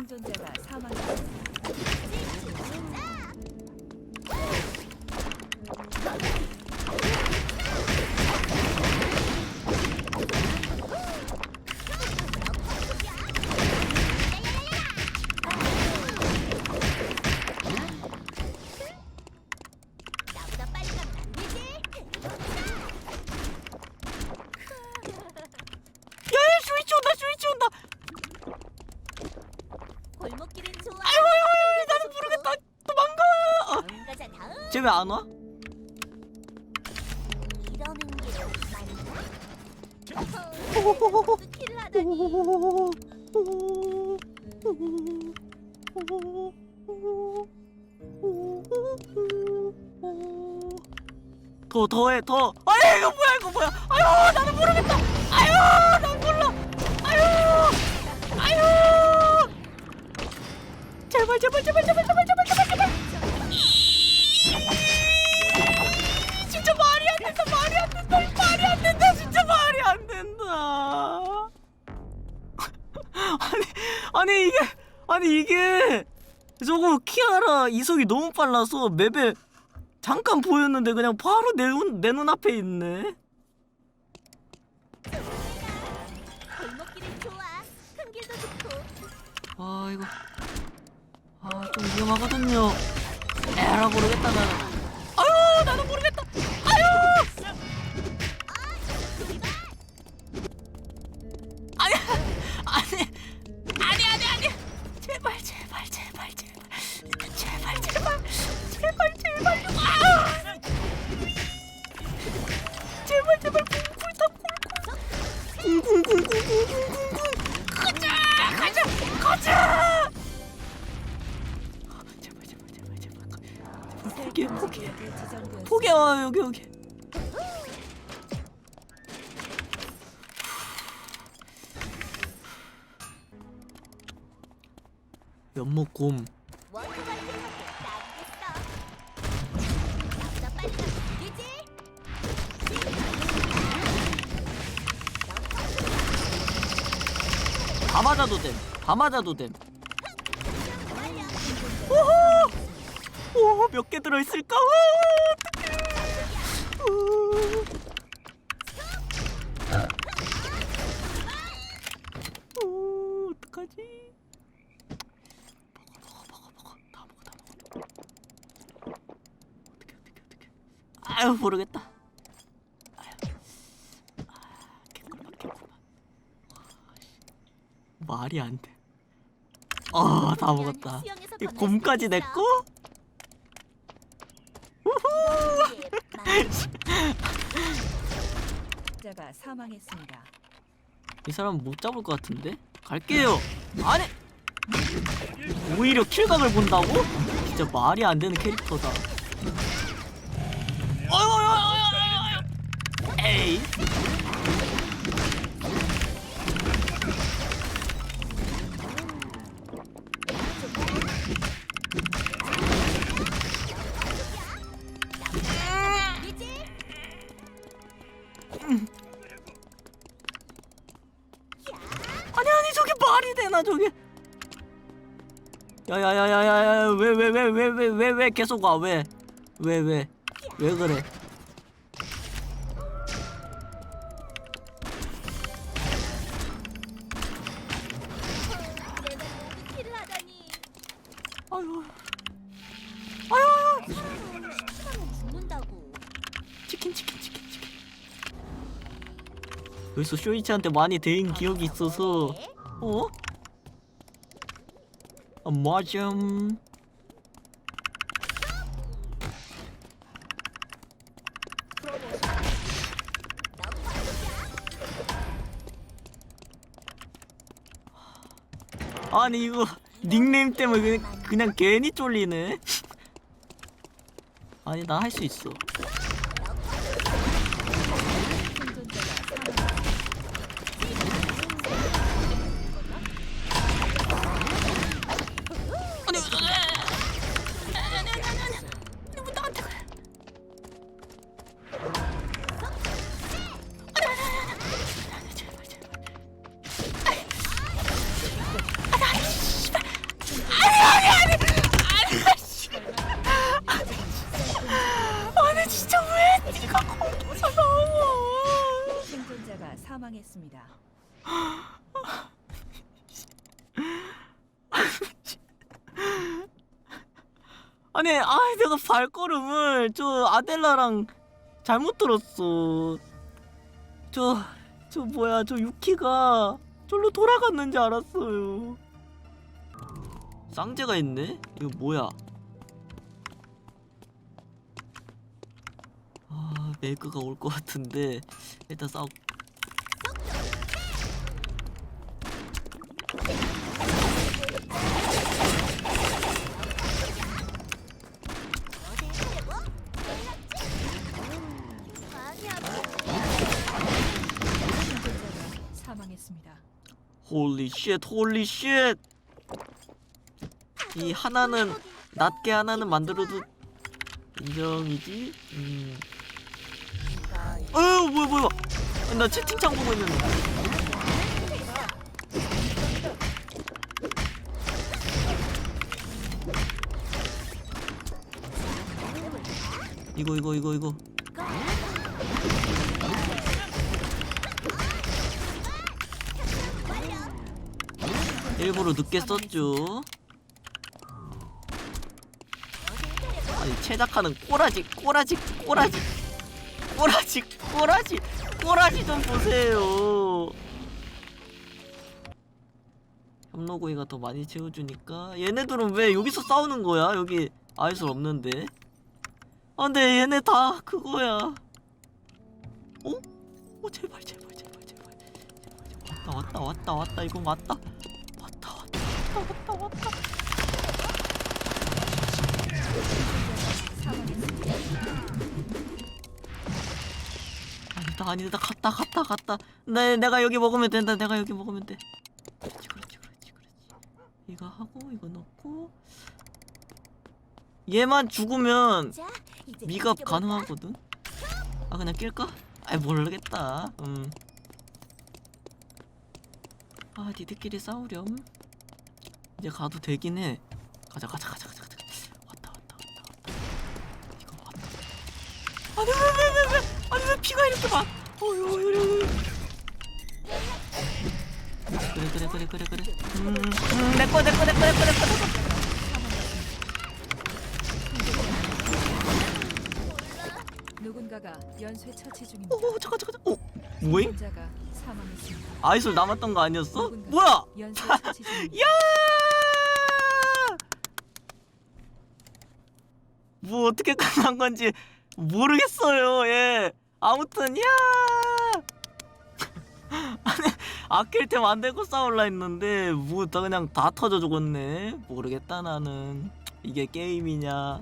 생존자가 사망했습니다. 쟤 왜 안 와? 이러는 게 말인가? 호호호호호. 킬을 하다니. 더 더해 더 아유 이거 뭐야 이거 뭐야 아유 나는 모르겠다 아유 난 몰라 아유 아유 제발 제발 제발 제발 아니 이게 저거 키아라 이속이 너무 빨라서 맵에 잠깐 보였는데 그냥 바로 내 눈 내 눈앞에 있네. 아 이거 아 좀 위험하거든요. 에라 모르겠다 나는. 제발 제발 제발 제발 제발 제발 제발. 아 제발 제발 쿵쿵 쿵쿵쿵쿵쿵쿵쿵쿵 가자 가자 가자. 제발 제발 제발 제발. 포기해 포기해. 지역이 지정되었습니다. 포기해 와 여기 여기 안 되지? 다 맞아도 됨 다 맞아도 됨. 오호 오몇 개 들어있을까? 오, 어 아유 모르겠다 아유 아 개꿀맛 개꿀맛 말이 안 돼. 아, 다 먹었다. 이 곰까지. 거? 우후! 자가 사망했습니다. 이 사람 못 잡을 것 같은데? 갈게요. 아니. 오히려 킬각을 본다고? 진짜 말이 안 되는 캐릭터다. 아니 아니 저게 말이 되나 저게? 야야야야야야 왜 왜 왜 왜 왜 왜 왜 계속 와 왜? 왜 왜? 왜 그래 여기서 쇼이치한테 많이 대인 기억이 있어서 네? 어? 아 맞아 아니 이거 닉네임 때문에 그냥, 그냥 괜히 쫄리네 아니 나 할 수 있어 아니 아 내가 발걸음을 저 아델라랑 잘못 들었어. 저 저 뭐야 저 유키가 절로 돌아갔는지 알았어요. 쌍재가 있네? 이거 뭐야? 아 메이크가 올 것 같은데 일단 싸우 어 홀리 쉣 홀리 쉣 이 하나는 낮게 하나는 만들어도 인정이지? 음. 어 뭐야 뭐야 나 채팅창 보고 있는데 이거 이거 이거 이거 일부러 늦게 썼죠. 아니 최작하는 꼬라지 꼬라지 꼬라지. 꼬라지 꼬라지 꼬라지 좀 보세요. 협노구이가 더 많이 채워주니까. 얘네들은 왜 여기서 싸우는 거야? 여기 아이솔 없는데. 아 근데 얘네 다 그거야. 어? 어 제발 제발 제발 제발. 제발 왔다 왔다 왔다 왔다. 왔다 왔다 왔다 왔다 왔다. 아니다 아니다 갔다 갔다 갔다 네 내가 여기 먹으면 된다 내가 여기 먹으면 돼 그렇지 그렇지 그렇지 그렇지 이거 하고 이거 넣고 얘만 죽으면 미갑? 가능하거든 아 그냥 낄까? 아이 모르겠다 음. 아 니들끼리 싸우렴 이제 가도 되긴 해 가자 가자 가자 가자 가자 왔다 왔다 왔다 왔다 이거 왔다 아니 왜왜왜왜 아니 왜 피가 이렇게 막 어휴 어휴 그래 그래 그래 그래 그래 음, 음 내꺼 내꺼 내꺼 내꺼 내꺼 내꺼 누군가가 연쇄 처치 중입니다. 오 잠깐 잠깐 오 뭐임? 생존자가 사망했습니다. 아이솔 남았던 거 아니었어? 뭐야? 연쇄 처치 중입니다. 야! 뭐 어떻게 끝난 건지 모르겠어요. 예. 아무튼 야! 아니 아낄 템 안 되고 싸울라 했는데 뭐 다 그냥 다 터져 죽었네. 모르겠다 나는. 이게 게임이냐?